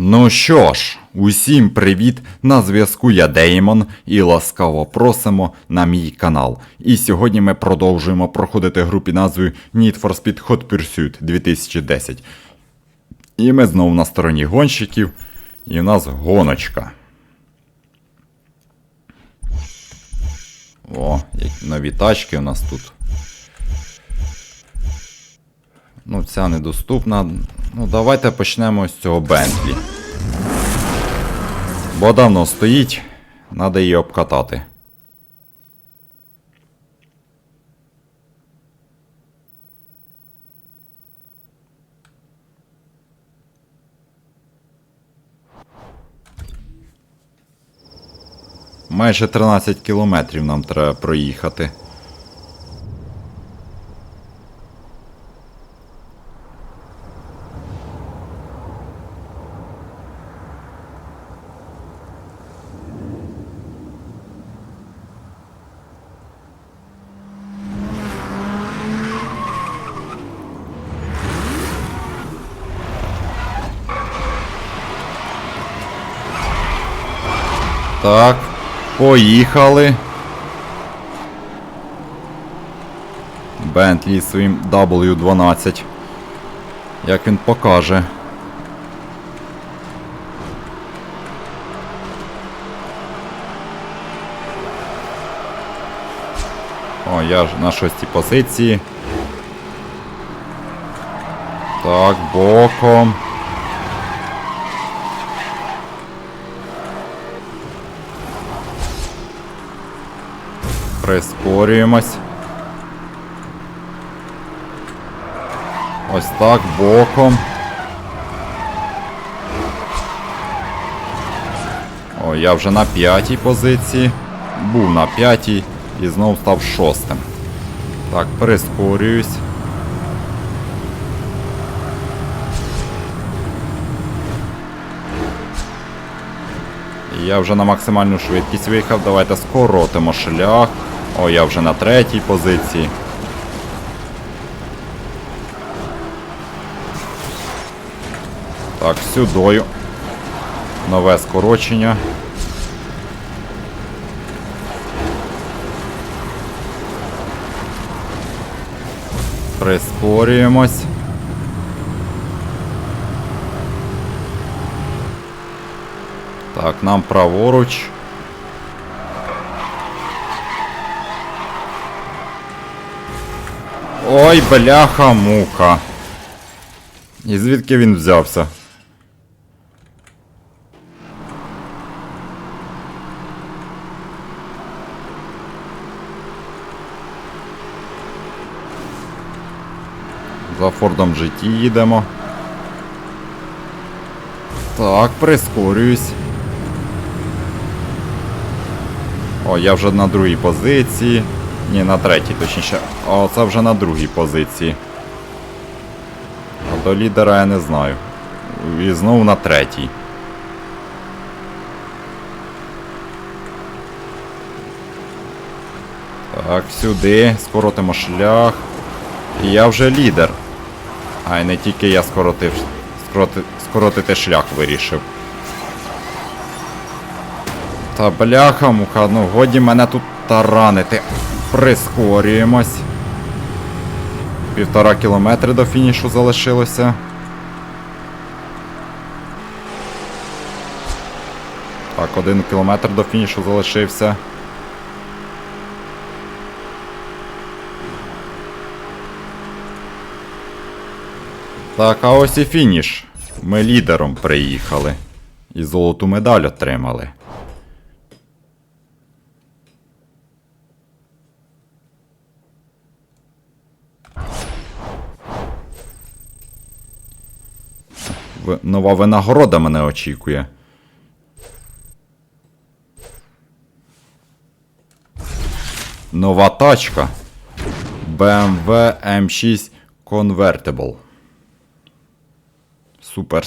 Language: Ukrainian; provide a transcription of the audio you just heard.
Ну що ж, усім привіт! На зв'язку я Деймон і ласкаво просимо на мій канал. І сьогодні ми продовжуємо проходити гру під назвою Need for Speed Hot Pursuit 2010. І ми знову на стороні гонщиків, і в нас гоночка. О, які нові тачки у нас тут. Ну, ця недоступна. Ну, давайте почнемо з цього Бентлі. Бо давно стоїть, треба її обкатати. Майже 13 кілометрів нам треба проїхати. Так, поїхали. Бентлі своїм W12. Як він покаже. О, я ж на шостій позиції. Так, боком. Прискорюємось. Ось так, боком. О, я вже на п'ятій позиції. Був на п'ятій і знову став шостим. Так, прискорююсь. Я вже на максимальну швидкість виїхав. Давайте скоротимо шлях. О, я вже на третій позиції. Так, сюдою. Нове скорочення. Прискорюємось. Так, нам праворуч. Ой, бляха муха. І звідки він взявся? За Фордом GT їдемо. Так, прискорююсь. О, я вже на другій позиції. Ні, на третій, точніше. О, це вже на другій позиції. А до лідера я не знаю. І знову на третій. Так, сюди, скоротимо шлях. І я вже лідер. А й не тільки я скоротив. Скороти, скоротити шлях вирішив. Та бляха, муха, ну годі мене тут таранити. Прискорюємось. Півтора кілометри до фінішу залишилося. Так, один кілометр до фінішу залишився. Так, а ось і фініш. Ми лідером приїхали. І золоту медаль отримали. В- Нова винагорода мене очікує. Нова тачка. BMW M6 Convertible. Супер